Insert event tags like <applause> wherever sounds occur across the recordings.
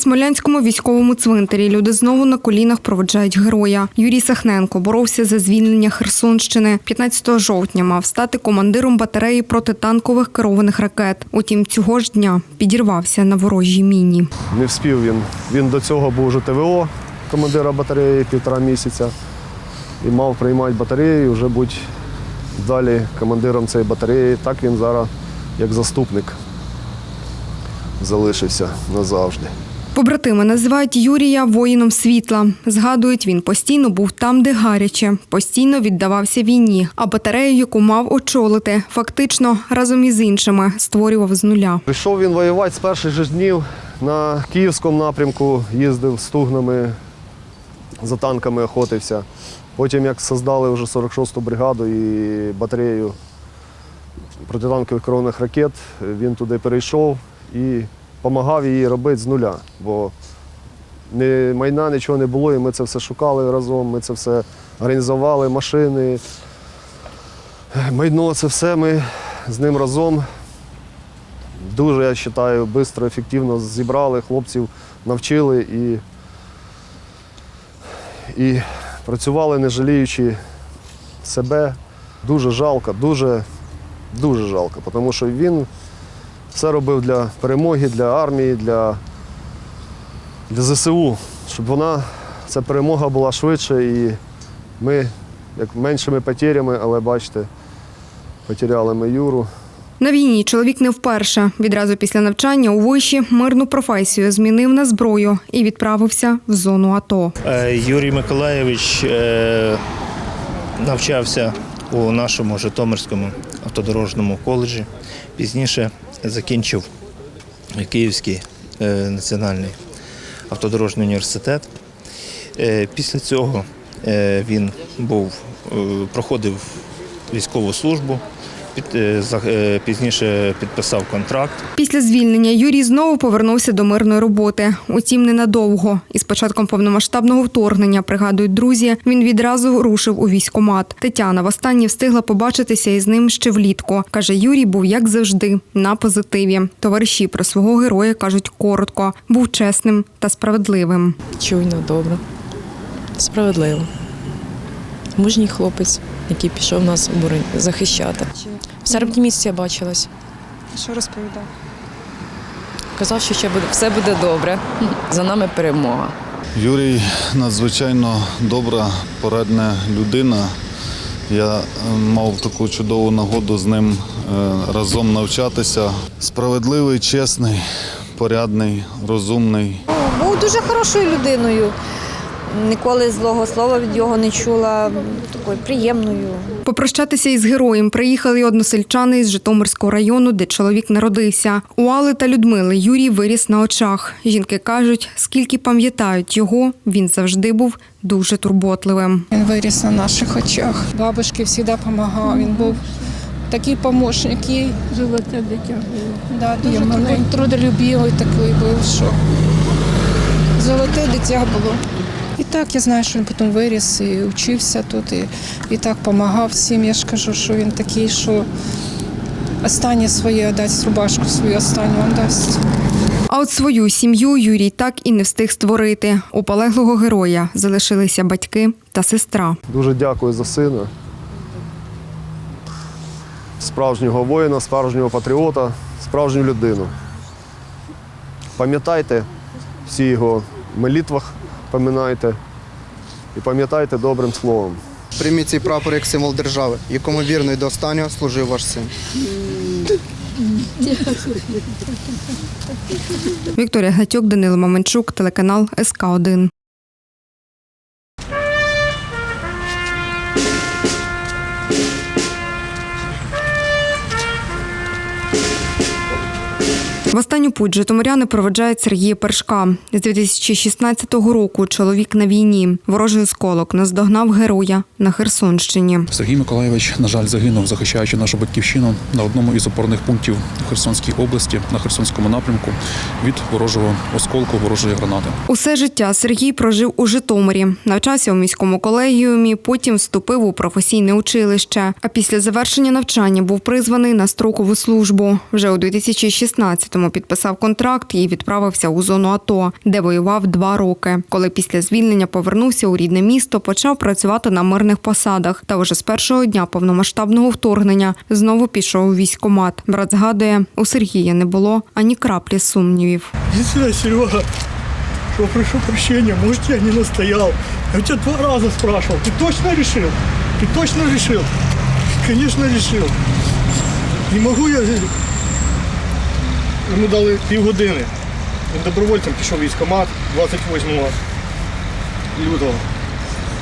Смолянському військовому цвинтарі люди знову на колінах проводжають героя. Юрій Сахненко боровся за звільнення Херсонщини. 15 жовтня мав стати командиром батареї протитанкових керованих ракет. Утім, цього ж дня підірвався на ворожій міні. Не вспів він. Він до цього був вже ТВО, командира батареї півтора місяця. І мав приймати батарею, вже бути далі командиром цієї батареї. Так він зараз як заступник залишився назавжди. Побратими називають Юрія воїном світла. Згадують, він постійно був там, де гаряче, постійно віддавався війні, а батарею, яку мав очолити, фактично разом із іншими створював з нуля. Прийшов він воювати з перших же днів на Київському напрямку, їздив з тугнами, за танками охотився. Потім, як создали вже 46-ту бригаду і батарею протитанкових керованих ракет, він туди перейшов і допомагав її робити з нуля. Бо ні майна, нічого не було, і ми це все шукали разом, ми це все організували, машини, майно, це все ми з ним разом дуже, я вважаю, швидко, ефективно зібрали, хлопців навчили і, і працювали, не жаліючи себе. Дуже жалко, дуже, дуже жалко, тому що він все робив для перемоги, для армії, для, для ЗСУ, щоб вона, ця перемога була швидше і ми як меншими потерями, але бачите, потеряли ми Юру. На війні чоловік не вперше. Відразу після навчання у виші мирну професію змінив на зброю і відправився в зону АТО. Е, Юрій Миколаєвич е, навчався у нашому Житомирському автодорожному коледжі. Пізніше закінчив Київський е, національний автодорожний університет. Е, Після цього е, він був, проходив військову службу, пізніше підписав контракт. Після звільнення Юрій знову повернувся до мирної роботи. Утім, ненадовго. Із початком повномасштабного вторгнення, пригадують друзі, він відразу рушив у військкомат. Тетяна востаннє встигла побачитися із ним ще влітку. Каже, Юрій був як завжди на позитиві. Товариші про свого героя кажуть коротко, був чесним та справедливим. Чуйно, добре. Справедливо. Мужній хлопець, який пішов нас захищати. Серпні місяці я бачилась. Що розповідав? Казав, що ще буде все буде добре. <laughs> За нами перемога. Юрій надзвичайно добра, порадна людина. Я е, мав таку чудову нагоду з ним е, разом навчатися. Справедливий, чесний, порядний, розумний. Був дуже хорошою людиною. Ніколи злого слова від його не чула. Такою приємною. Попрощатися із героєм приїхали й односельчани із Житомирського району, де чоловік народився. У Алли та Людмили Юрій виріс на очах. Жінки кажуть, скільки пам'ятають його, він завжди був дуже турботливим. Він виріс на наших очах. Бабушки завжди допомагав. Він був такий помощник, їй. Золоте дитя. Да, дуже такий трудолюбивий такий був, що золоте дитя було. І так я знаю, що він потім виріс і вчився тут, і, і так допомагав всім. Я ж кажу, що він такий, що останнє своє дасть, рубашку свою останню він дасть. А от свою сім'ю Юрій так і не встиг створити. У полеглого героя залишилися батьки та сестра. Дуже дякую за сина. Справжнього воїна, справжнього патріота, справжню людину. Пам'ятайте всі його в молитвах, пам'ятайте і пам'ятайте добрим словом. Прийміть цей прапор як символ держави, якому вірно і до останнього служив ваш син. Вікторія Гатюк, Данило Маменчук, телеканал СК 1 В останню путь житомиряни проведжають Сергія Першка. З 2016 року чоловік на війні. Ворожий осколок наздогнав героя на Херсонщині. Сергій Миколаєвич, на жаль, загинув, захищаючи нашу батьківщину на одному із опорних пунктів Херсонській області на Херсонському напрямку від ворожого осколку, ворожої гранати. Усе життя Сергій прожив у Житомирі, навчався у міському колегіумі, потім вступив у професійне училище. А після завершення навчання був призваний на строкову службу. Вже у 2016 Тому підписав контракт і відправився у зону АТО, де воював два роки. Коли після звільнення повернувся у рідне місто, почав працювати на мирних посадах. Та уже з першого дня повномасштабного вторгнення знову пішов у військкомат. Брат згадує, у Сергія не було ані краплі сумнівів. Серега. Что, прошу прощения, может, я не настоял. Я у тебя два раза спрашивал. Ты точно решил? Ты точно решил? Конечно, решил. Не могу я... Йому дали півгодини. Він добровольцем пішов в військкомат 28 лютого.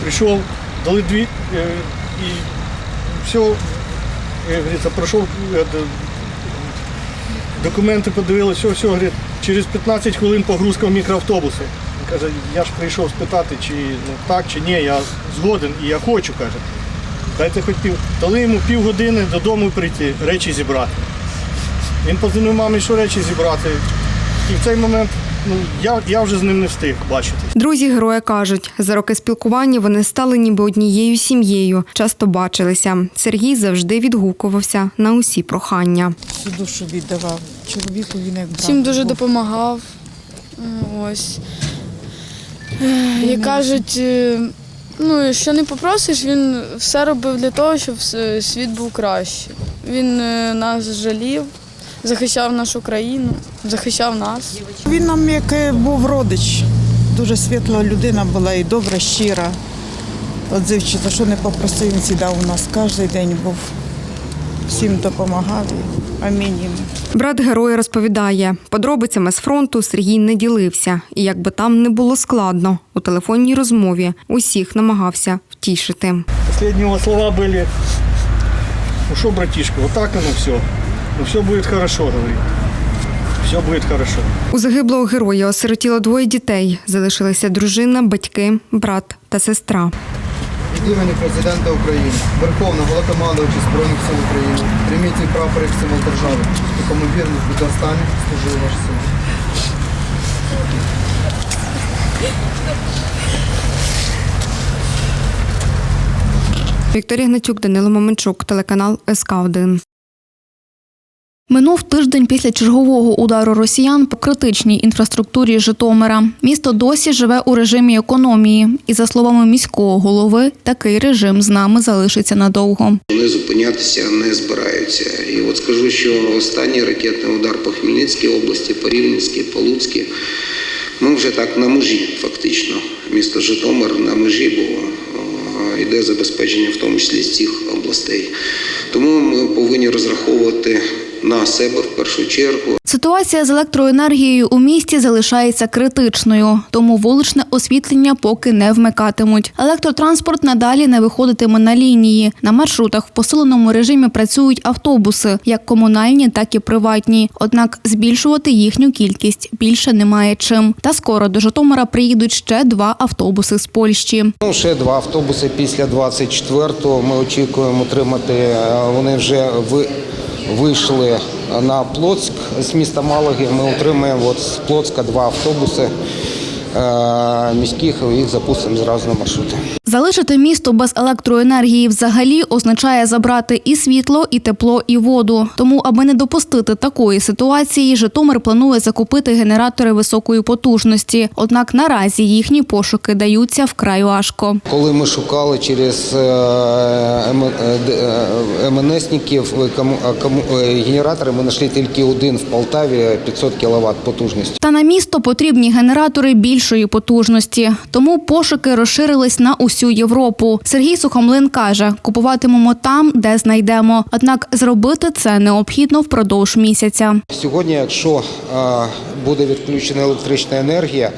Прийшов, дали дві е, і все, як пройшов е, документи подивилися, все, все, говорить, через 15 хвилин погрузка в мікроавтобуси. Він каже, я ж прийшов спитати, чи ну, так, чи ні, я згоден і я хочу, каже. Дайте хоч пів. Дали йому півгодини додому прийти, речі зібрати. Він позвонив мамі, що речі зібрати. І в цей момент ну, я, я вже з ним не встиг бачити. Друзі героя кажуть, за роки спілкування вони стали ніби однією сім'єю, часто бачилися. Сергій завжди відгукувався на усі прохання. Всю душу віддавав. Чоловіку він як брат. Всім дуже був. допомагав. Ось. Е, Як кажуть, е, ну, що не попросиш, він все робив для того, щоб світ був краще. Він е, нас жалів, захищав нашу країну, захищав нас. Він нам як був родич. Дуже світла людина була і добра, щира. Отзивчита, що не попросив, він сідав у нас кожен день був. Всім допомагав. Амінь. Брат героя розповідає, подробицями з фронту Сергій не ділився, і якби там не було складно, у телефонній розмові усіх намагався втішити. Его слова были, ну что, братишка, вот так все. Ну все будет хорошо, говорит. Все будет хорошо. У загиблого героя осиротіло двоє дітей. Залишилися дружина, батьки, брат та сестра. Від імені президента України, Верховного Головнокомандувача Збройних сил України, прийміть цей прапор як символ держави, якому вірно до останнього служив ваш син. Вікторія Гнатюк, Данило Маменчук, телеканал СК 1 Минув тиждень після чергового удару росіян по критичній інфраструктурі Житомира. Місто досі живе у режимі економії, і за словами міського голови, такий режим з нами залишиться надовго. Вони зупинятися не збираються. І от скажу, що останній ракетний удар по Хмельницькій області, по Рівненській, по Луцькій, ми вже так на межі, фактично. Місто Житомир на межі, бо е, йде забезпечення, в тому числі з цих областей. Тому ми повинні розраховувати на себе в першу чергу. Ситуація з електроенергією у місті залишається критичною, тому вуличне освітлення поки не вмикатимуть. Електротранспорт надалі не виходитиме на лінії. На маршрутах в посиленому режимі працюють автобуси, як комунальні, так і приватні. Однак збільшувати їхню кількість більше немає чим. Та скоро до Житомира приїдуть ще два автобуси з Польщі. Ну, ще два автобуси після 24-го ми очікуємо отримати. Вони вже ви- вийшли на Плоцьк з міста Малаги. Ми отримаємо от з Плоцька два автобуси е, міських, і їх запустимо зразу на маршрути. Залишити місто без електроенергії взагалі означає забрати і світло, і тепло, і воду. Тому, аби не допустити такої ситуації, Житомир планує закупити генератори високої потужності. Однак наразі їхні пошуки даються вкрай важко. Коли ми шукали через е, М- е, е, МНСників е, генератори, ми знайшли тільки один в Полтаві 500 кВт потужності. Та на місто потрібні генератори більшої потужності. Тому пошуки розширились на усю Європу. Сергій Сухомлин каже, купуватимемо там, де знайдемо. Однак зробити це необхідно впродовж місяця. Сьогодні, якщо е, буде відключена електрична енергія,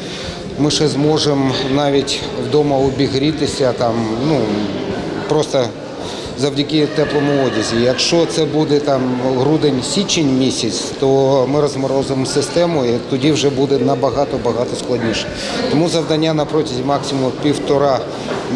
ми ще зможемо навіть вдома обігрітися там, ну просто завдяки теплому одязі. Якщо це буде там грудень-січень місяць, то ми розморозимо систему і тоді вже буде набагато багато складніше. Тому завдання на протязі максимум півтора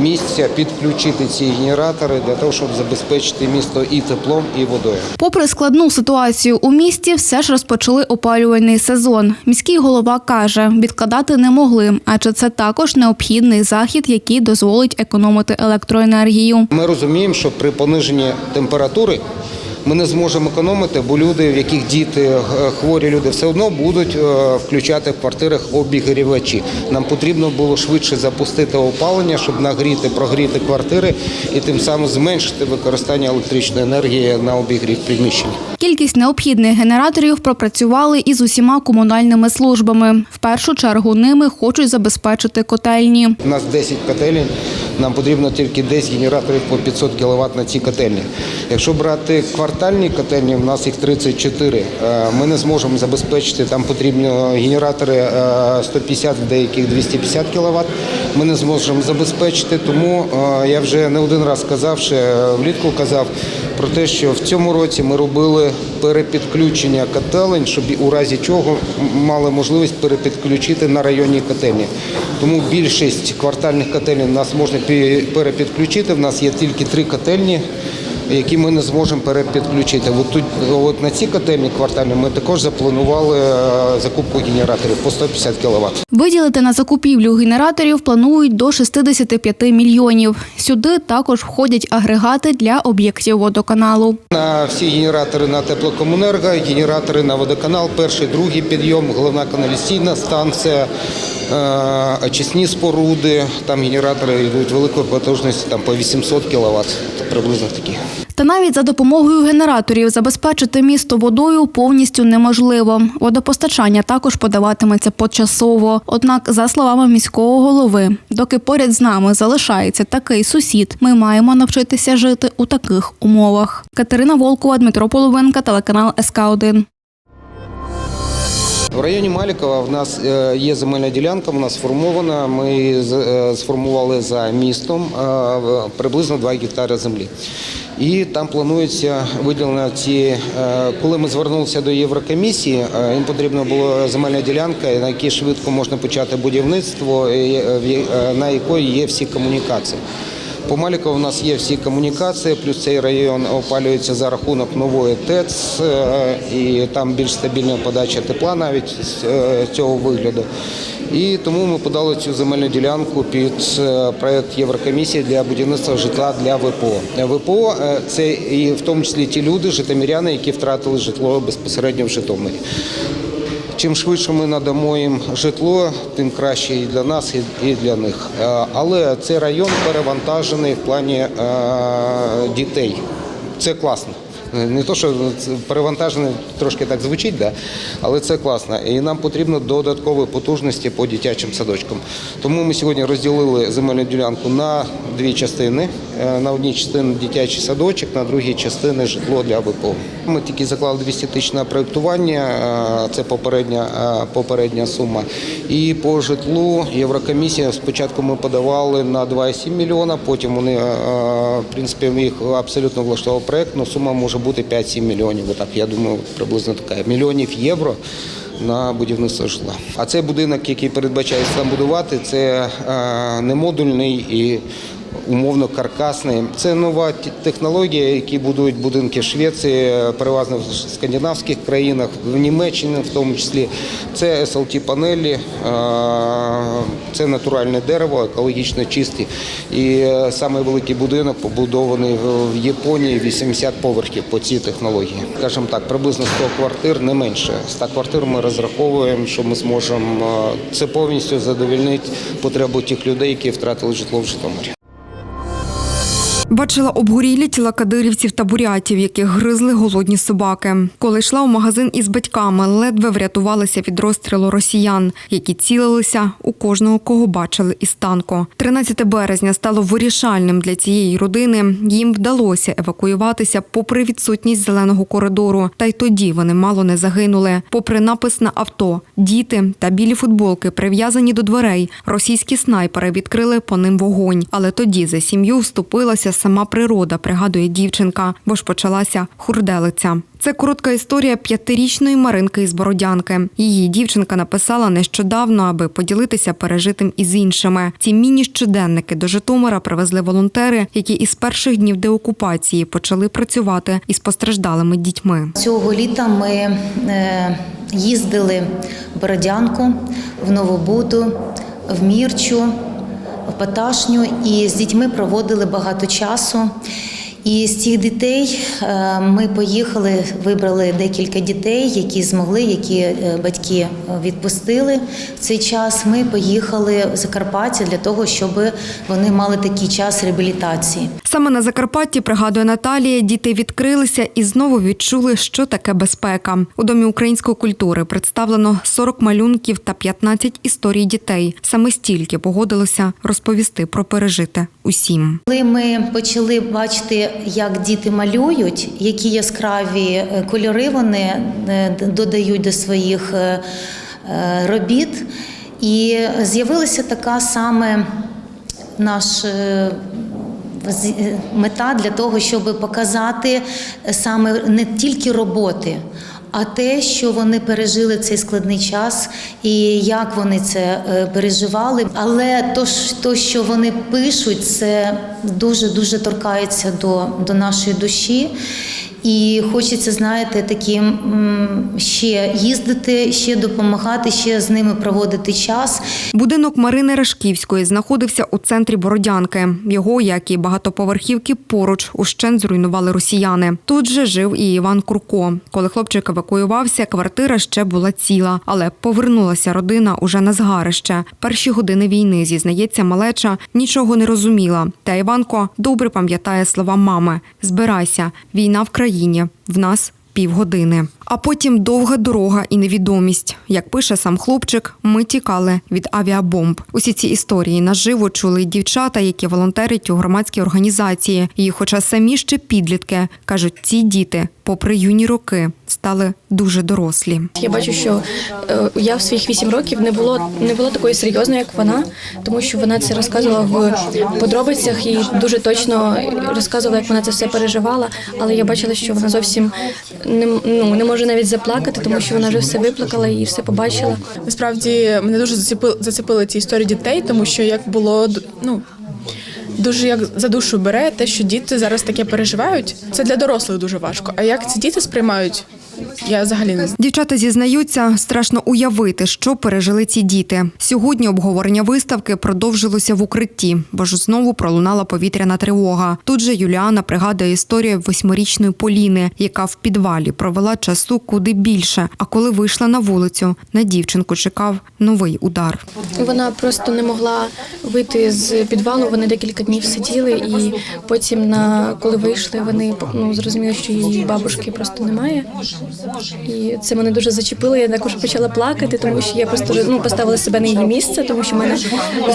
місяця підключити ці генератори для того, щоб забезпечити місто і теплом, і водою. Попри складну ситуацію у місті, все ж розпочали опалювальний сезон. Міський голова каже, відкладати не могли, адже це також необхідний захід, який дозволить економити електроенергію. Ми розуміємо, що при пониженні температури ми не зможемо економити, бо люди, в яких діти е, хворі люди, все одно будуть е, включати в квартирах обігрівачі. Нам потрібно було швидше запустити опалення, щоб нагріти, прогріти квартири і тим самим зменшити використання електричної енергії на обігрів приміщень. Кількість необхідних генераторів пропрацювали із усіма комунальними службами. В першу чергу ними хочуть забезпечити котельні. У нас 10 котелень, нам потрібно тільки 10 генераторів по 500 кВт на ці котельні. Якщо брати квартальні котельні, у нас їх 34. Е, Ми не зможемо забезпечити, там потрібні генератори е, 150, в деяких 250 кВт. Ми не зможемо забезпечити, тому е, я вже не один раз казав, ще влітку казав про те, що в цьому році ми робили перепідключення котелень, щоб у разі чого мали можливість перепідключити на районні котельні. Тому більшість квартальних котелень нас можна пі- перепідключити. В нас є тільки три котельні, які ми не зможемо перепідключити. От тут от на ці котельні квартальні ми також запланували е, закупку генераторів по 150 кВт. Виділити на закупівлю генераторів планують до 65 мільйонів. Сюди також входять агрегати для об'єктів водоканалу. На всі генератори на теплокомунерго, генератори на водоканал, перший, другий підйом, головна каналізаційна станція, е, очисні споруди. Там генератори йдуть великої потужності, там по 800 кВт, приблизно такі. Та навіть за допомогою генераторів забезпечити місто водою повністю неможливо. Водопостачання також подаватиметься почасово. Однак, за словами міського голови, доки поряд з нами залишається такий сусід, ми маємо навчитися жити у таких умовах. Катерина Волкова, Дмитро Половинка, телеканал СК 1 В районі Малікова в нас е, є земельна ділянка, вона сформована. Ми е, сформували за містом е, приблизно 2 гектари землі. І там планується виділення ці, коли ми звернулися до Єврокомісії, їм потрібна була земельна ділянка, на якій швидко можна почати будівництво, на якої є всі комунікації. По Малікову у нас є всі комунікації, плюс цей район опалюється за рахунок нової ТЕЦ, е, і там більш стабільна подача тепла навіть з е, цього вигляду. І тому ми подали цю земельну ділянку під е, проект Єврокомісії для будівництва житла для ВПО. ВПО це і в тому числі ті люди, житомиряни, які втратили житло безпосередньо в Житомирі. Чим швидше ми надамо їм житло, тим краще і для нас, і- для них. Е, Але цей район перевантажений в плані е, дітей. Це класно. Не то, що це перевантажений трошки так звучить, да? але це класно. І нам потрібно додаткові потужності по дитячим садочкам. Тому ми сьогодні розділили земельну ділянку на дві частини. Е, На одній частині дитячий садочок, на другій частині житло для ВПО. Ми тільки заклали 200 тисяч на проєктування, е, це попередня, е, попередня сума. І по житлу Єврокомісія спочатку ми подавали на 2,7 мільйона, потім вони, в принципі, їх абсолютно влаштував проєкт, але сума може бути 5-7 мільйонів. Отак, я думаю, приблизно така. Мільйонів євро на будівництво житла. А цей будинок, який передбачається там будувати, це е, не модульний і умовно каркасний. Це нова технологія, які будують будинки Швеції, переважно в скандинавських країнах, в Німеччині в тому числі. Це SLT панелі, е, це натуральне дерево, екологічно чисті. І е, саме великий будинок побудований в- Японії 80 поверхів по цій технології. Скажімо так, приблизно 100 квартир, не менше. 100 квартир ми розраховуємо, що ми зможемо е, це повністю задовольнити потребу тих людей, які втратили житло в Житомирі. Бачила обгорілі тіла кадирівців та бурятів, яких гризли голодні собаки. Коли йшла у магазин із батьками, ледве врятувалися від розстрілу росіян, які цілилися у кожного, кого бачили із танку. 13 березня стало вирішальним для цієї родини. Їм вдалося евакуюватися попри відсутність зеленого коридору. Та й тоді вони мало не загинули. Попри напис на авто, діти та білі футболки прив'язані до дверей. Російські снайпери відкрили по ним вогонь. Але тоді за сім'ю вступилася сама природа, пригадує дівчинка, бо ж почалася хурделиця. Це коротка історія п'ятирічної Маринки із Бородянки. Її дівчинка написала нещодавно, аби поділитися пережитим із іншими. Ці міні-щоденники до Житомира привезли волонтери, які із перших днів деокупації почали працювати із постраждалими дітьми. Цього літа ми е, їздили в Бородянку, в Новобуду, в Мірчу, Паташню і з дітьми проводили багато часу. І з цих дітей е, ми поїхали, вибрали декілька дітей, які змогли, які е, батьки е, відпустили в цей час. Ми поїхали в Закарпаття для того, щоб вони мали такий час реабілітації. Саме на Закарпатті, пригадує Наталія, діти відкрилися і знову відчули, що таке безпека. У домі української культури представлено 40 малюнків та 15 історій дітей. Саме стільки погодилося розповісти про пережите усім. Коли ми почали бачити, як діти малюють, які яскраві е, кольори вони е, додають до своїх е, робіт, і з'явилася така саме наш. з- е, Мета для того, щоб показати саме не тільки роботи, а те, що вони пережили цей складний час і як вони це е, переживали. Але то, то що вони пишуть, це дуже дуже торкається до, до нашої душі. І хочеться, знаєте, таким ще їздити, ще допомагати, ще з ними проводити час. Будинок Марини Рашківської знаходився у центрі Бородянки. Його, як і багатоповерхівки, поруч ущен зруйнували росіяни. Тут же жив і Іван Курко. Коли хлопчик евакуювався, квартира ще була ціла, але повернулася родина уже на згарище. Перші години війни, зізнається малеча, нічого не розуміла. Та Іванко добре пам'ятає слова мами: збирайся, війна в країні, в нас півгодини. А потім довга дорога і невідомість. Як пише сам хлопчик, ми тікали від авіабомб. Усі ці історії наживо чули й дівчата, які волонтерять у громадській організації. І, хоча самі ще підлітки, кажуть, ці діти, попри юні роки, стали дуже дорослі. Я бачу, що е, я в своїх вісім років не було не була такою серйозною, як вона, тому що вона це розказувала в подробицях і дуже точно розказувала, як вона це все переживала. Але я бачила, що вона зовсім не, ну, не може навіть заплакати, тому що вона вже все виплакала і все побачила. Насправді мене дуже зацепили, зацепили ці історії дітей, тому що як було ну. Дуже як за душу бере те, що діти зараз таке переживають. Це для дорослих дуже важко. А як ці діти сприймають, я взагалі не. Дівчата зізнаються, страшно уявити, що пережили ці діти. Сьогодні обговорення виставки продовжилося в укритті, бо ж знову пролунала повітряна тривога. Тут же Юліана пригадує історію восьмирічної Поліни, яка в підвалі провела часу куди більше. А коли вийшла на вулицю, на дівчинку чекав новий удар. Вона просто не могла вийти з підвалу. Вони декілька днів сиділи, і потім, на коли вийшли, вони ну, зрозуміли, що її бабушки просто немає. І це мене дуже зачепило. Я також почала плакати, тому що я просто ну, поставила себе на її місце, тому що в мене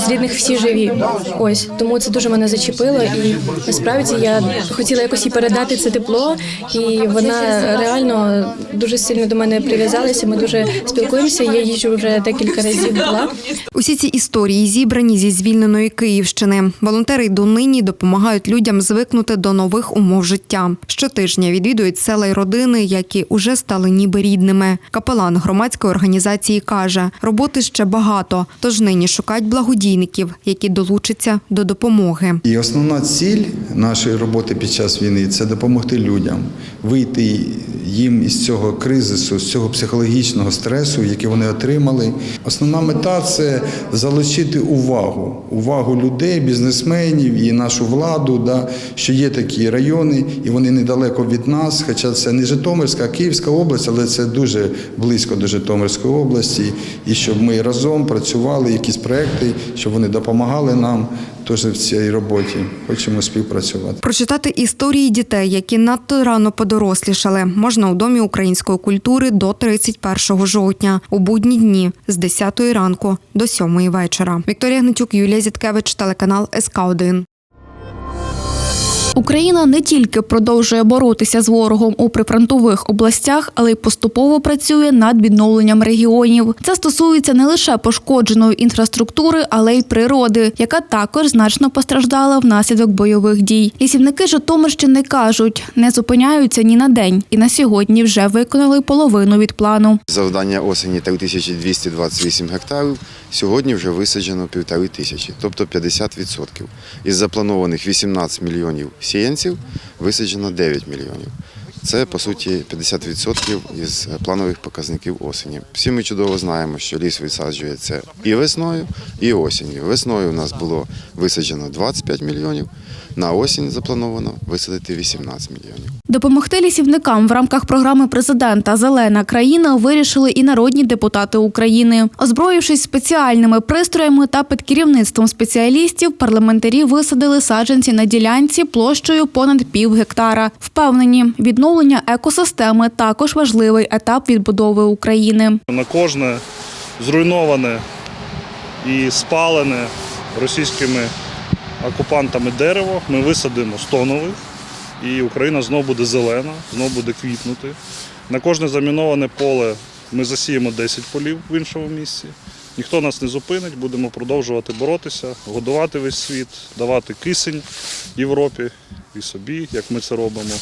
з рідних всі живі. Ось тому це дуже мене зачепило. І насправді я хотіла якось їй передати це тепло, і вона реально дуже сильно до мене прив'язалася. Ми дуже спілкуємося. Я їжджу вже декілька разів була. Усі ці історії зібрані зі звільненої Київщини. Волонтери й донині допомагають людям звикнути до нових умов життя. Щотижня відвідують села й родини, які уже стали ніби рідними. Капелан громадської організації каже, роботи ще багато, тож нині шукають благодійників, які долучаться до допомоги. І основна ціль нашої роботи під час війни це допомогти людям вийти їм із цього кризису, з цього психологічного стресу, який вони отримали. Основна мета це залучити увагу, увагу людей, бізнесменів і нашу владу, да, що є такі райони, і вони недалеко від нас. Хоча це не Житомирська, а Київська область, але це дуже близько до Житомирської області. І щоб ми разом працювали, якісь проекти, щоб вони допомагали нам теж в цій роботі. Хочемо співпрацювати. Прочитати історії дітей, які надто рано подорослішали, можна у домі української культури до 31 жовтня у будні дні з 10 ранку до 7 вечора. Вікторія Гнатюк, Юлія Зіткевич, телеканал СК 1 Україна не тільки продовжує боротися з ворогом у прифронтових областях, але й поступово працює над відновленням регіонів. Це стосується не лише пошкодженої інфраструктури, але й природи, яка також значно постраждала внаслідок бойових дій. Лісівники Житомирщини кажуть, не зупиняються ні на день, і на сьогодні вже виконали половину від плану. Завдання осені 3228 гектарів. Сьогодні вже висаджено півтори тисячі, тобто 50%. Із запланованих 18 мільйонів сіянців висаджено 9 мільйонів. Це по суті 50% із планових показників осені. Всі ми чудово знаємо, що ліс висаджується і весною, і осінню. Весною у нас було висаджено 25 мільйонів. На осінь заплановано висадити 18 мільйонів. Допомогти лісівникам в рамках програми президента Зелена країна вирішили і народні депутати України. Озброївшись спеціальними пристроями та під керівництвом спеціалістів, парламентарі висадили саджанці на ділянці площею понад пів гектара. Впевнені, відновлення екосистеми також важливий етап відбудови України. На кожне зруйноване і спалене російськими окупантами дерево ми висадимо 100 нових, і Україна знову буде зелена, знову буде квітнути. На кожне заміноване поле ми засіємо 10 полів в іншому місці. Ніхто нас не зупинить, будемо продовжувати боротися, годувати весь світ, давати кисень Європі і собі, як ми це робимо,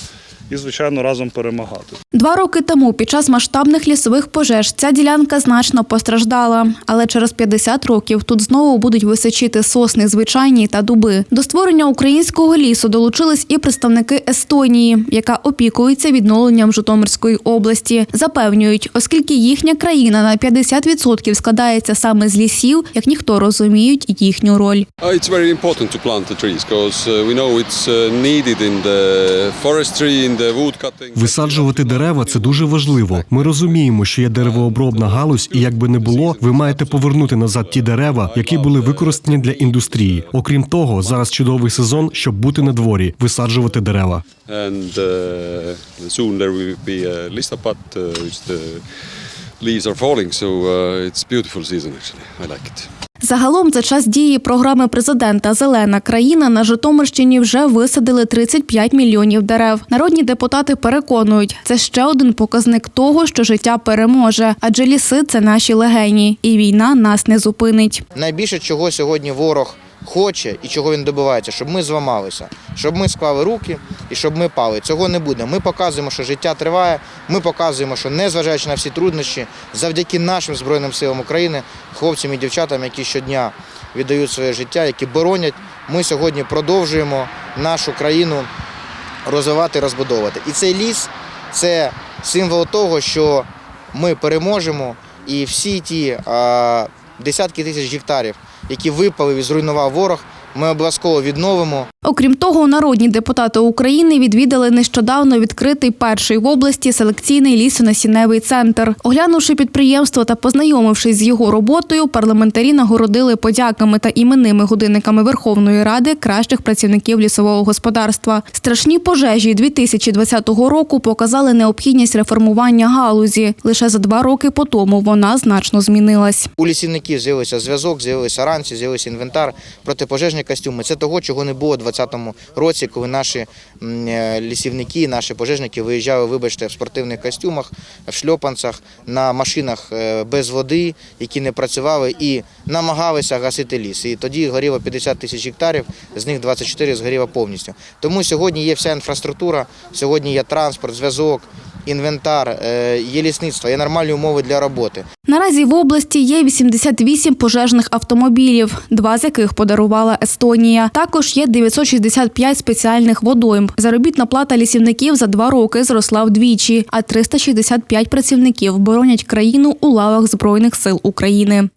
і, звичайно, разом перемагати. Два роки тому під час масштабних лісових пожеж ця ділянка значно постраждала, але через 50 років тут знову будуть височити сосни звичайні та дуби. До створення українського лісу долучились і представники Естонії, яка опікується відновленням Житомирської області. Запевнюють, оскільки їхня країна на 50% складається саме з лісів, як ніхто розуміють їхню роль. Uh, It's very important to plant the trees because uh, we know it's uh, needed in the forestry, in. Висаджувати дерева це дуже важливо. Ми розуміємо, що є деревообробна галузь, і як би не було, ви маєте повернути назад ті дерева, які були використані для індустрії. Окрім того, зараз чудовий сезон, щоб бути на дворі, висаджувати дерева. Uh, uh, leaves are falling. So uh, it's beautiful season actually. I like it. Загалом за час дії програми президента Зелена країна на Житомирщині вже висадили 35 мільйонів дерев. Народні депутати переконують, це ще один показник того, що життя переможе, адже ліси це наші легені, і війна нас не зупинить. Найбільше, чого сьогодні ворог хоче і чого він добивається, щоб ми зламалися, щоб ми склали руки і щоб ми пали. Цього не буде. Ми показуємо, що життя триває. Ми показуємо, що незважаючи на всі труднощі, завдяки нашим збройним силам України, хлопцям і дівчатам, які щодня віддають своє життя, які боронять, ми сьогодні продовжуємо нашу країну розвивати, розбудовувати. І цей ліс це символ того, що ми переможемо, і всі ті десятки тисяч гектарів, які випалив і зруйнував ворог, ми обов'язково відновимо. Окрім того, народні депутати України відвідали нещодавно відкритий перший в області селекційний лісонасінневий центр. Оглянувши підприємство та познайомившись з його роботою, парламентарі нагородили подяками та іменними годинниками Верховної Ради кращих працівників лісового господарства. Страшні пожежі 2020 року показали необхідність реформування галузі. Лише за два роки по тому вона значно змінилась. У лісівників з'явився зв'язок, з'явилися ранці, з'явився інвентар, протипожежні костюми. Це того, чого не було у 2020 році, коли наші е, лісівники, наші пожежники виїжджали, вибачте, в спортивних костюмах, в шльопанцях, на машинах е, без води, які не працювали, і намагалися гасити ліс. І тоді горіло 50 тисяч гектарів, з них 24 згоріло повністю. Тому сьогодні є вся інфраструктура, сьогодні є транспорт, зв'язок. Інвентар, е, є лісництво, є нормальні умови для роботи. Наразі в області є 88 пожежних автомобілів, два з яких подарувала Естонія. Також є 965 спеціальних водойм. Заробітна плата лісівників за два роки зросла вдвічі, а 365 працівників боронять країну у лавах Збройних сил України.